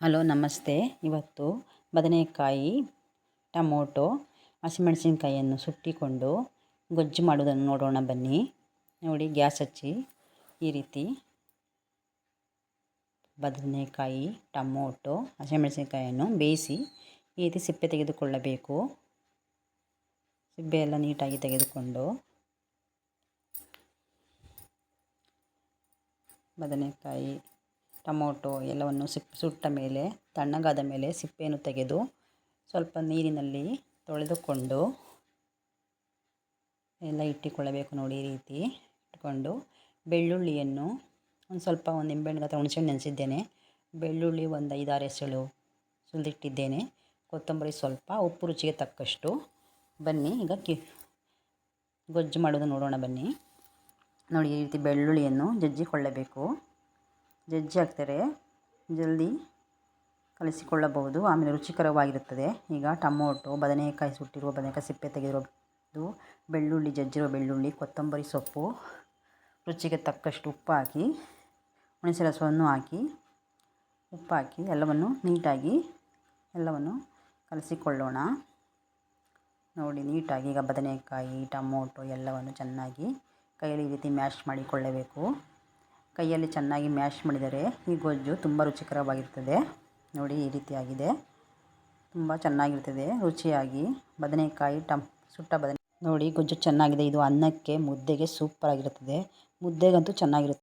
Hello, ನಮಸ್ತೆ. ಇವತ್ತು ಬದನೆಕಾಯಿ, ಟಮೋಟೊ, ಹಸಿಮೆಣಸಿನ್ಕಾಯಿಯನ್ನು ಸುಟ್ಟಿಕೊಂಡು ಗೊಜ್ಜು ಮಾಡೋದನ್ನು ನೋಡೋಣ ಬನ್ನಿ. ನೋಡಿ, ಗ್ಯಾಸ್ ಹಚ್ಚಿ. ಈ ರೀತಿ ಬದನೆಕಾಯಿ, ಟಮೋಟೊ, ಹಸಿಮೆಣಸಿನಕಾಯಿಯನ್ನು ಬೇಯಿಸಿ ಈ ರೀತಿ ಸಿಪ್ಪೆ ತೆಗೆದುಕೊಳ್ಳಬೇಕು. ಸಿಪ್ಪೆ ಎಲ್ಲ ನೀಟಾಗಿ ತೆಗೆದುಕೊಂಡು ಬದನೆಕಾಯಿ ಟೊಮೊಟೊ ಎಲ್ಲವನ್ನು ಸಿಪ್, ಸುಟ್ಟ ಮೇಲೆ, ತಣ್ಣಗಾದ ಮೇಲೆ ಸಿಪ್ಪೆಯನ್ನು ತೆಗೆದು ಸ್ವಲ್ಪ ನೀರಿನಲ್ಲಿ ತೊಳೆದುಕೊಂಡು ಎಲ್ಲ ಇಟ್ಟುಕೊಳ್ಳಬೇಕು ನೋಡಿ ಈ ರೀತಿ ಇಟ್ಕೊಂಡು ಬೆಳ್ಳುಳ್ಳಿಯನ್ನು ಒಂದು ಸ್ವಲ್ಪ ಒಂದು ನಿಂಬೆಹಣ್ಣು ಅಥವಾ ಹುಣಸೆಹಣ್ಣು ನೆನೆಸಿದ್ದೇನೆ. ಬೆಳ್ಳುಳ್ಳಿ ಒಂದು ಐದಾರು ಎಸಳು ಸುಲಿದಿಟ್ಟಿದ್ದೇನೆ. ಕೊತ್ತಂಬರಿ ಸ್ವಲ್ಪ, ಉಪ್ಪು ರುಚಿಗೆ ತಕ್ಕಷ್ಟು. ಬನ್ನಿ, ಈಗ ಕಿ, ಗೊಜ್ಜು ಮಾಡೋದು ನೋಡೋಣ ಬನ್ನಿ. ನೋಡಿ ಈ ರೀತಿ ಬೆಳ್ಳುಳ್ಳಿಯನ್ನು ಜಜ್ಜಿಕೊಳ್ಳಬೇಕು. ಜಜ್ಜಿ ಹಾಕ್ತಾರೆ ಜಲ್ದಿ ಕಲಿಸಿಕೊಳ್ಳಬಹುದು. ಆಮೇಲೆ ರುಚಿಕರವಾಗಿರುತ್ತದೆ. ಈಗ ಟಮೋಟೊ, ಬದನೆಕಾಯಿ ಸುಟ್ಟಿರುವ ಬದನೆಕಾಯಿ ಸಿಪ್ಪೆ ತೆಗೆದಿರೋದು, ಬೆಳ್ಳುಳ್ಳಿ, ಜಜ್ಜಿರೋ ಬೆಳ್ಳುಳ್ಳಿ, ಕೊತ್ತಂಬರಿ ಸೊಪ್ಪು, ರುಚಿಗೆ ತಕ್ಕಷ್ಟು ಉಪ್ಪು ಹಾಕಿ ಹುಣಸೆ ರಸವನ್ನು ಹಾಕಿ ಉಪ್ಪು ಹಾಕಿ ಎಲ್ಲವನ್ನು ನೀಟಾಗಿ, ಎಲ್ಲವನ್ನು ಕಲಸಿಕೊಳ್ಳೋಣ. ನೋಡಿ, ನೀಟಾಗಿ ಈಗ ಬದನೆಕಾಯಿ, ಟಮೋಟೊ ಎಲ್ಲವನ್ನು ಚೆನ್ನಾಗಿ ಕೈಯಲ್ಲಿ ಈ ರೀತಿ ಮ್ಯಾಶ್ ಮಾಡಿಕೊಳ್ಳಬೇಕು. ಕೈಯಲ್ಲಿ ಚೆನ್ನಾಗಿ ಮ್ಯಾಶ್ ಮಾಡಿದರೆ ಈ ಗೊಜ್ಜು ತುಂಬ ರುಚಿಕರವಾಗಿರ್ತದೆ. ನೋಡಿ, ಈ ರೀತಿಯಾಗಿದೆ. ತುಂಬ ಚೆನ್ನಾಗಿರ್ತದೆ. ರುಚಿಯಾಗಿ ಬದನೆಕಾಯಿ ಟಮ್, ಸುಟ್ಟ ಬದನೆ ನೋಡಿ, ಗೊಜ್ಜು ಚೆನ್ನಾಗಿದೆ. ಇದು ಅನ್ನಕ್ಕೆ ಮುದ್ದೆಗೆ ಸೂಪರ್ ಆಗಿರುತ್ತದೆ. ಮುದ್ದೆಗಂತೂ ಚೆನ್ನಾಗಿರುತ್ತೆ